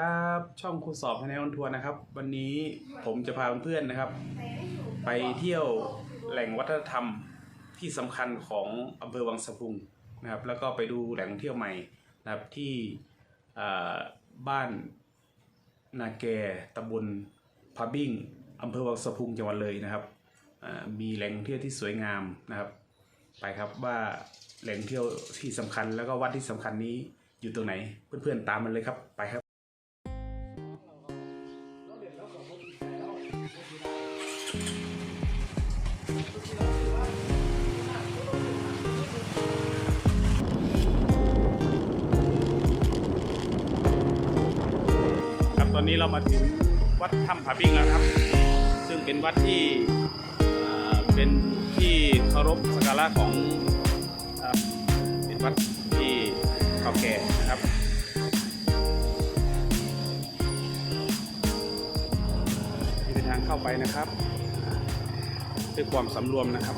ครับ ช่องครูสอบภายในออนทัวร์นะครับ วันนี้ผมจะพาเพื่อนๆนะครับ ไปเที่ยวแหล่งวัฒนธรรมที่สำคัญของอำเภอวังสะพุงนะครับ แล้วก็ไปดูแหล่งท่องเที่ยวใหม่นะครับที่บ้านนาแกตำบลพาบิ้งอำเภอวังสะพุงจังหวัดเลยนะครับมีแหล่งท่องเที่ยวที่สวยงามนะครับ ไปครับว่าแหล่งเที่ยวที่สำคัญแล้วก็วัดที่สำคัญนี้อยู่ตรงไหนเพื่อนๆตามมันเลยครับไปครับ นี้เรามาถึงวัดถ้ำผาบิ้งแล้วครับ ซึ่งเป็นวัดที่เป็นที่เคารพสักการะของเอ่อเป็นวัดที่เก่าแก่นะครับนี่เป็นทางเข้าไปนะครับด้วยความสำรวมนะครับ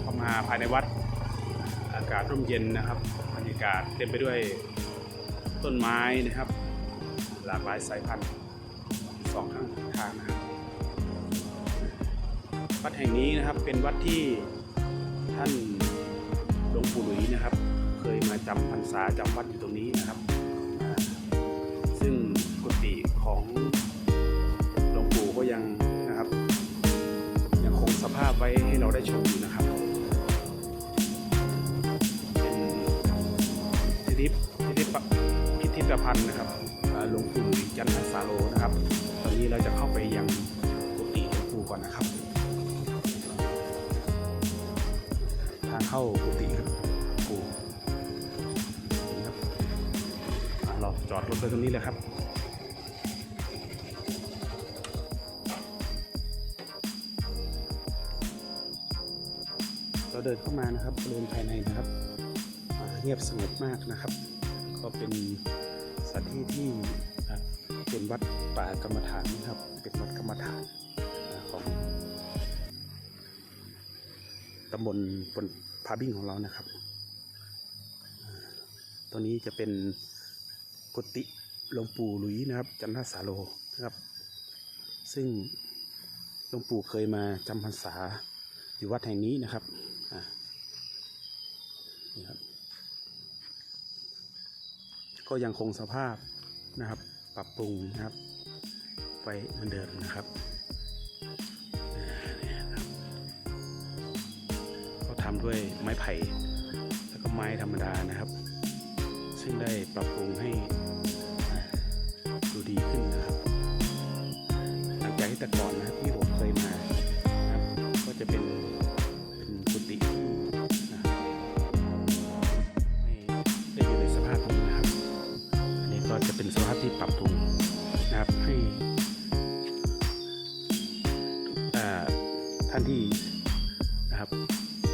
เข้ามาภายในวัดอากาศร่มเย็นนะครับบรรยากาศเต็มไปด้วยต้นไม้นะครับ หลากหลายสายพันธุ์สองข้างทางนะครับวัดแห่งนี้นะครับเป็นวัดที่ท่านหลวงปู่หลุยนะครับ เคยมาจำพรรษาจำวัดอยู่ตรงนี้นะครับ ซึ่งกุฏิของหลวงปู่ก็ยังนะครับ ยังคงสภาพไว้ให้เราได้ชมอยู่นะครับเป็นพิพิธพิพิธพิพิธภัณฑ์นะครับ หลวงปู่จันทสาโลนะครับ ตอนนี้เราจะเข้าไปยังกุฏิหลวงปู่ก่อนนะครับ ทางเข้ากุฏิครับปู่นะครับเราจอดรถไปตรงนี้เลยครับเราเดินเข้ามานะครับบริเวณภายในนะครับเงียบสงบมากนะครับ ก็เป็น สถานที่ที่เป็นวัดป่ากรรมฐานนะครับ เป็นวัดกรรมฐานของตำบลบนพาบิ้งของเรานะครับ ตัวนี้จะเป็นกุฏิหลวงปู่หลุยนะครับ จันทสาโลนะครับ ซึ่งหลวงปู่เคยมาจำพรรษาอยู่วัดแห่งนี้นะครับ อ่านี่ครับ ก็ยังคงสภาพนะครับ ปรับปรุงนะครับไปเหมือนเดิมนะครับก็ทำด้วยไม้ไผ่แล้วก็ไม้ธรรมดานะครับ ซึ่งได้ปรับปรุงให้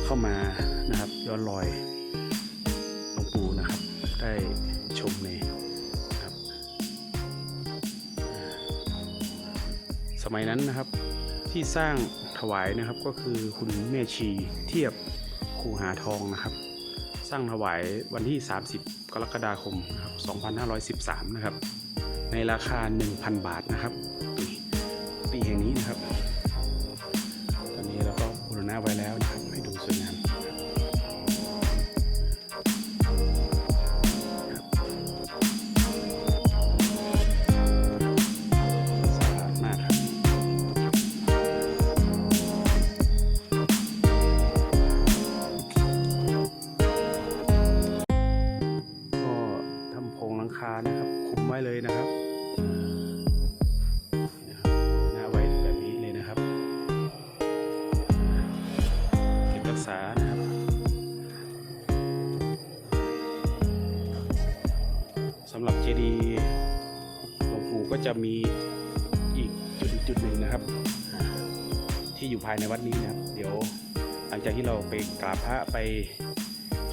เข้ามานะครับย้อนรอยหลวงปู่นะครับ ได้ชมในครับ สมัยนั้นนะครับที่สร้างถวายนะครับก็คือคุณแม่ชีเทียบคูหาทองนะครับ สร้างถวายวันที่ 30 กรกฎาคมนะครับ2513 นะครับ ในราคา 1,000 บาทนะครับปีปีแห่งนี้นะครับ ตอนนี้เราก็บูรณะไว้แล้วนะครับานะครับคุมไว้เลยนะครับหน้าไว้แบบนี้เลยนะครับเก็บรักษานะครับสำหรับเจดีย์หลวงปู่ก็จะมีอีกจุดจุดหนึ่งนะครับ ที่อยู่ภายในวัดนี้นะครับ เดี๋ยวหลังจากที่เราไปกราบพระไป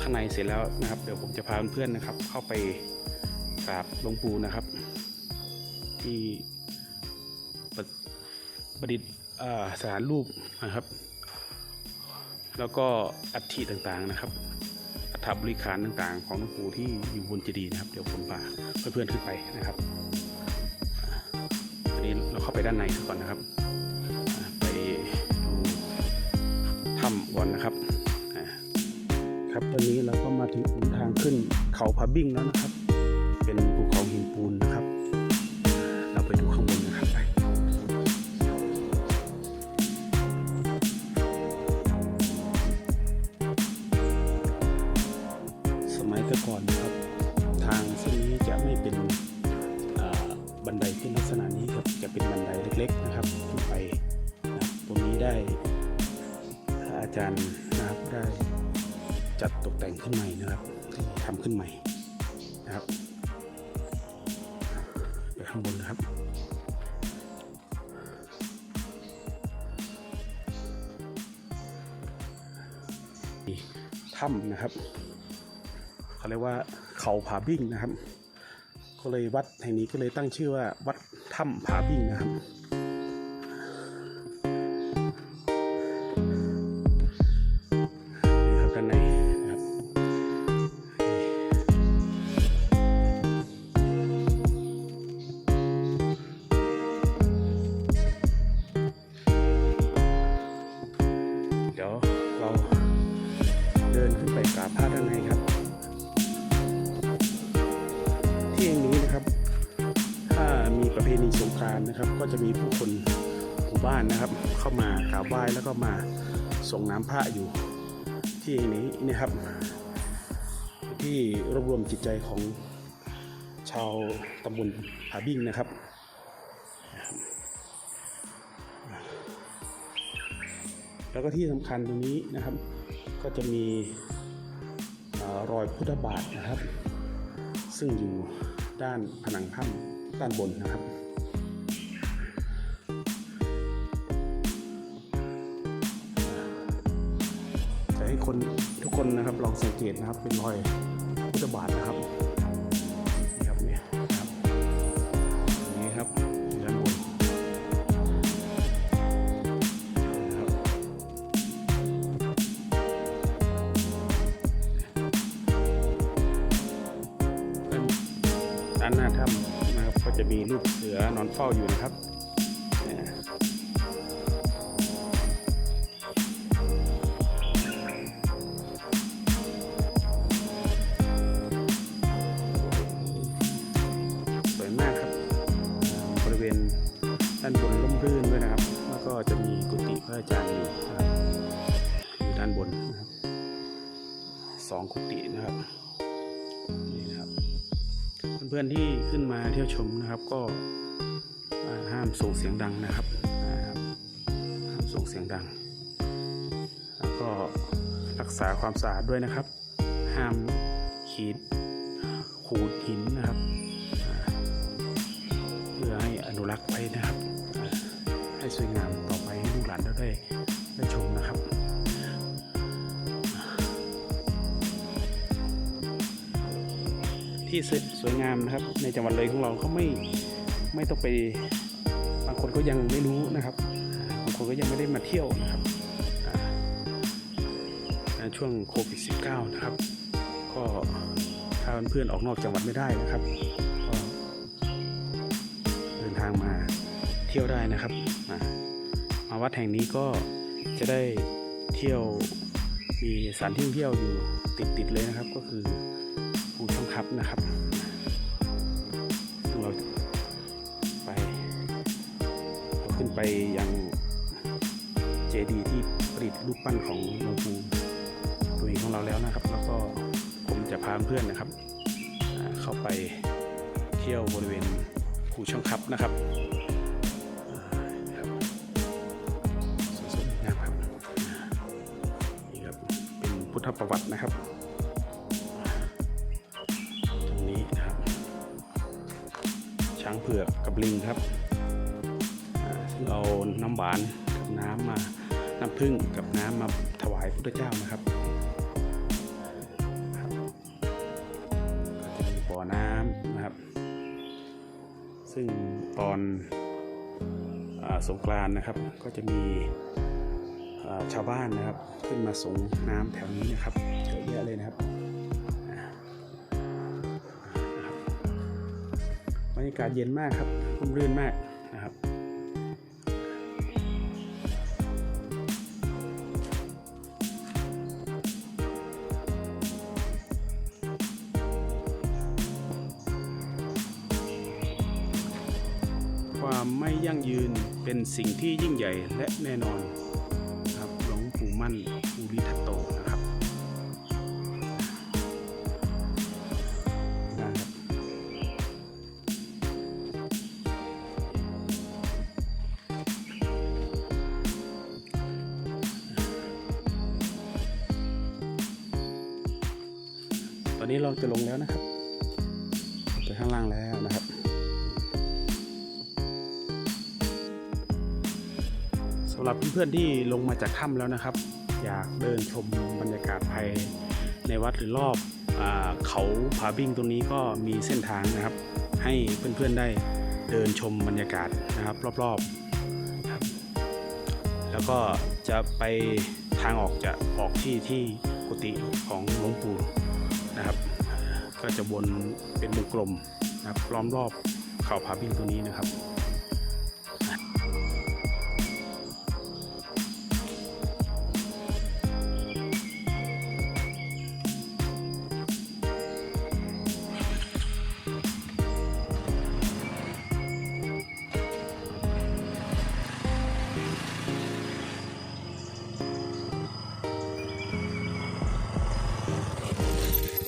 ข้างในเสร็จแล้วนะครับ เดี๋ยวผมจะพาเพื่อนนะครับ เข้าไป กราบหลวงปู่นะครับ ที่ประประดิษฐ์อ่าสานรูปนะครับ แล้วก็อัฐิต่างๆนะครับอัฐบริขารต่างๆ ของหลวงปู่ที่อยู่บนเจดีย์นะครับ เดี๋ยวผมพาเพื่อนๆขึ้นไปนะครับอันนี้เราเข้าไปด้านในก่อนนะครับ ไปดูถ้ำก่อนนะครับครับตอนนี้เราก็มาถึงทางขึ้นเขาพาบิ้งแล้วนะครับ เป็นภูเขาหินปูนนะครับ เราไปดูข้างบนนะครับไปสมัยแต่ก่อนนะครับ ทางเส้นนี้จะไม่เป็นบันไดขึ้นลักษณะนี้ครับ จะเป็นบันไดเล็ก ๆ นะครับขึ้นไปนะตรงนี้ได้อาจารย์นะครับได้จัดตกแต่งขึ้นใหม่นะครับทำขึ้นใหม่ ข้างบนนะครับถ้ำนะครับเขาเรียกว่าเขาผาบิ้งนะครับ ก็เลยวัดแห่งนี้ก็เลยตั้งชื่อว่าวัดถ้ำผาบิ้งนะครับ ผู้คนหมู่บ้านนะครับ เข้ามากราบไหว้แล้วก็มาส่งน้ำพระอยู่ที่แห่งนี้นะครับ ที่รวบรวมจิตใจของชาวตำบลผาบิ้งนะครับแล้วก็ที่สำคัญตรงนี้นะครับ ก็จะมีอรอยพุทธบาทนะครับ ซึ่งอยู่ด้านผนังถ้ำด้านบนนะครับ นนะครับลองสังเกตนะครับเป็นรอยพุทธบาทนะครับนี่ครับเนี่ยครับอย่างนี้ครับด้านบนครับด้านด้านหน้าถ้ำนะครับก็จะมีรูปเสือนอนเฝ้าอยู่นะครับ ด้านบนร่มรื่นด้วยนะครับ แล้วก็จะมีกุฏิพระอาจารย์อยู่นะครับอยู่ด้านบนนะครับสองกุฏินะครับนี่นะครับ เพื่อนๆที่ขึ้นมาเที่ยวชมนะครับก็ห้ามส่งเสียงดังนะครับห้ามส่งเสียงดัง แล้วก็รักษาความสะอาดด้วยนะครับ ห้ามขีดขูดหินนะครับ นุรักษ์ไว้นะครับ ให้สวยงามต่อไปให้ลูกหลานได้ได้ได้ชมนะครับที่สวยสวยงามนะครับ ในจังหวัดเลยของเราก็ไม่ไม่ต้องไปบางคนก็ยังไม่รู้นะครับบางคนก็ยังไม่ได้มาเที่ยวนะครับในช่วงโควิด -19 นะครับ ก็ถ้าเพื่อนออกนอกจังหวัดไม่ได้นะครับางมาเที่ยวได้นะครับมามาวัดแห่งนี้ก็จะได้เที่ยวมีสถานที่ท่องเที่ยวอยู่ติดๆเลยนะครับ ก็คือภูช่องคับนะครับซึ่งเราไปเราขึ้นไปยังเจดีย์ที่ประดิษฐ์รูปปั้นของหลวงปู่ตัวเองของเราแล้วนะครับ แล้วก็ผมจะพาเพื่อนนะครับอ่าเข้าไปเที่ยวบริเวณ ภูช่องคับนะครับสวยงามครับอ่านี่ครับเป็นพุทธประวัตินะครับ ตรงนี้นะครับ ช้างเผือกกับลิงครับซึ่งเอาน้ำหวานกับน้ำมาน้ำผึ้งกับน้ำมาถวายพระพุทธเจ้านะครับบ่อน้ำนะครับ ซึ่งตอนอสงกรานนะครับ ก็จะมีชาวบ้านนะครับ ขึ้นมาสงน้ำแถวนี้นะครับเยอะแยะเลยนะครับบรรยากาศเย็นมากครับร่มรื่นมากนะครับ ความไม่ยั่งยืนเป็นสิ่งที่ยิ่งใหญ่และแน่นอนครับหลวงปู่มั่นภูริทัตโตนะครับนะครับตอนนี้เราจะลงแล้วนะครับไปข้างล่างแล้วนะครับ รับเพื่อนๆที่ลงมาจากถ้ำแล้วนะครับ อยากเดินชมบรรยากาศภายในวัดหรือรอบอเขาผาบิ้งตรงนี้ก็มีเส้นทางนะครับ ให้เพื่อนๆได้เดินชมบรรยากาศนะครับ รอบๆครับ แล้วก็จะไปทางออกจะออกที่ที่กุฏิของหลวงปู่นะครับ ก็จะวนเป็นวงกลมนะครับล้อมรอบเขาผาบิ้งตรงนี้นะครับ